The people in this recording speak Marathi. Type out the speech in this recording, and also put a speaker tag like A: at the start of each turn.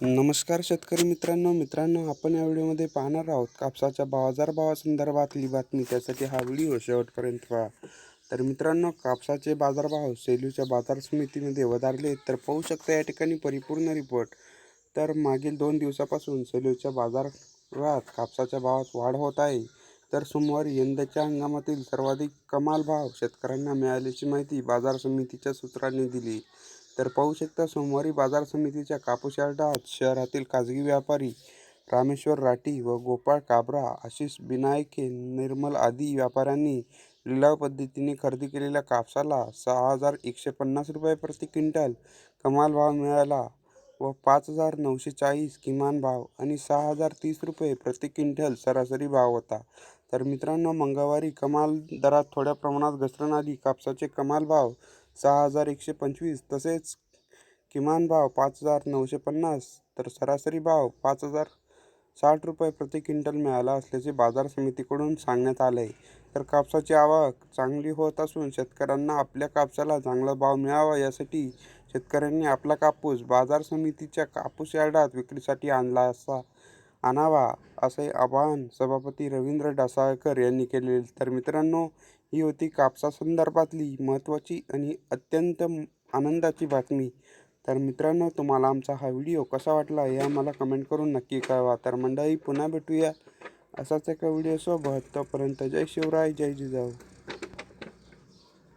A: नमस्कार शेतकरी मित्रांनो मित्रांनो आपण या व्हिडिओमध्ये पाहणार आहोत कापसाच्या बाजारभावासंदर्भातली बातमी. त्यासाठी हा व्हिडिओ शेवटपर्यंत पहा. तर मित्रांनो कापसाचे बाजारभाव सेलूच्या बाजार समितीमध्ये वधारले तर पाहू शकता या ठिकाणी परिपूर्ण रिपोर्ट. तर मागील दोन दिवसापासून सेलूच्या बाजारात कापसाच्या भावात वाढ होत आहे. तर सोमवारी यंदाच्या हंगामातील सर्वाधिक कमाल भाव शेतकऱ्यांना मिळाल्याची माहिती बाजार समितीच्या सूत्रांनी दिली. तर पाहू शकता सोमवारी बाजार समितीच्या कापूस यार्डात शहरातील खाजगी व्यापारी रामेश्वर राठी व गोपाळ काबरा आशिष बिनायके निर्मल आदी व्यापाऱ्यांनी लिलाव पद्धतीने खरेदी केलेल्या कापसाला सहा हजार एकशे पन्नास रुपये प्रति क्विंटल कमाल भाव मिळाला व पाच हजार नऊशे चाळीस किमान भाव आणि सहा हजार तीस रुपये प्रति क्विंटल सरासरी भाव होता. तर मित्रांनो मंगळवारी कमाल दरात थोड्या प्रमाणात घसरण आली. कापसाचे कमाल भाव सहा हजार एकशे पंचवीस तसेच किमान भाव पाच हजार नऊशे पन्नास तर सरासरी भाव पाच हजार साठ रुपये प्रति क्विंटल मिळाला असल्याचे बाजार समितीकडून सांगण्यात आले आहे. तर कापसाची आवक चांगली होत असून शेतकऱ्यांना आपल्या कापसाला चांगला भाव मिळावा यासाठी शेतकऱ्यांनी आपला कापूस बाजार समितीच्या कापूस यार्डात विक्रीसाठी आणला असा आणावा असे आवाहन सभापती रवींद्र डासाळकर यांनी केले. तर मित्रांनो ही होती कापसासंदर्भातली महत्त्वाची आणि अत्यंत आनंदाची बातमी. तर मित्रांनो तुम्हाला आमचा हा व्हिडिओ कसा वाटला हे आम्हाला कमेंट करून नक्की कळवा. तर मंडळी पुन्हा भेटूया असाच एका व्हिडिओसोबत. तोपर्यंत जय शिवराय जय जिजाऊ.